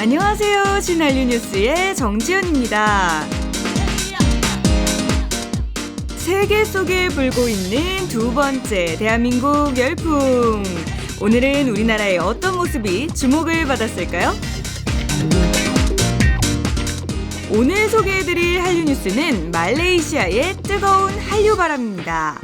안녕하세요. 신한류 뉴스의 정지연입니다. 세계 속에 불고 있는 두 번째 대한민국 열풍. 오늘은 우리나라의 어떤 모습이 주목을 받았을까요? 오늘 소개해드릴 한류 뉴스는 말레이시아의 뜨거운 한류 바람입니다.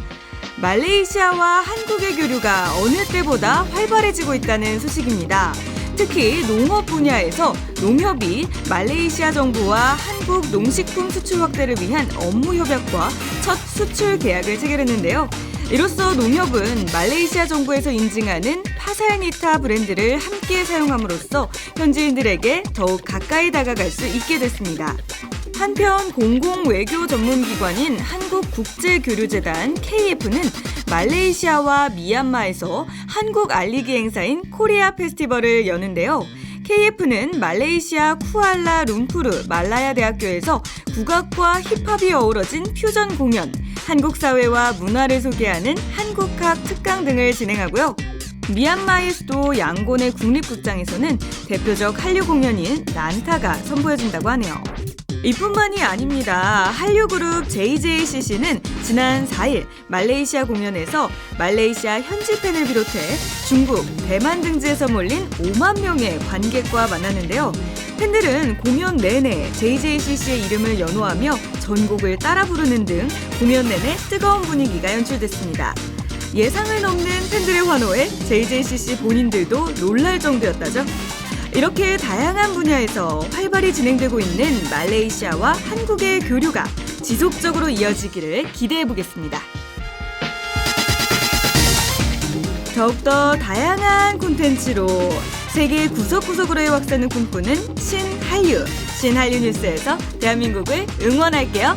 말레이시아와 한국의 교류가 어느 때보다 활발해지고 있다는 소식입니다. 특히 농업 분야에서 농협이 말레이시아 정부와 한국 농식품 수출 확대를 위한 업무 협약과 첫 수출 계약을 체결했는데요. 이로써 농협은 말레이시아 정부에서 인증하는 파살니타 브랜드를 함께 사용함으로써 현지인들에게 더욱 가까이 다가갈 수 있게 됐습니다. 한편 공공 외교 전문 기관인 한국국제교류재단 KF는 말레이시아와 미얀마에서 한국 알리기 행사인 코리아 페스티벌을 여는데요. KF는 말레이시아 쿠알라 룸푸르 말라야 대학교에서 국악과 힙합이 어우러진 퓨전 공연, 한국 사회와 문화를 소개하는 한국학 특강 등을 진행하고요. 미얀마의 수도 양곤의 국립극장에서는 대표적 한류 공연인 난타가 선보여진다고 하네요. 이뿐만이 아닙니다. 한류그룹 JJCC는 지난 4일 말레이시아 공연에서 말레이시아 현지 팬을 비롯해 중국, 대만 등지에서 몰린 5만 명의 관객과 만났는데요. 팬들은 공연 내내 JJCC의 이름을 연호하며 전곡을 따라 부르는 등 공연 내내 뜨거운 분위기가 연출됐습니다. 예상을 넘는 팬들의 환호에 JJCC 본인들도 놀랄 정도였다죠. 이렇게 다양한 분야에서 활발히 진행되고 있는 말레이시아와 한국의 교류가 지속적으로 이어지기를 기대해 보겠습니다. 더욱더 다양한 콘텐츠로 세계 구석구석으로의 확산을 꿈꾸는 신한류, 신한류 뉴스에서 대한민국을 응원할게요.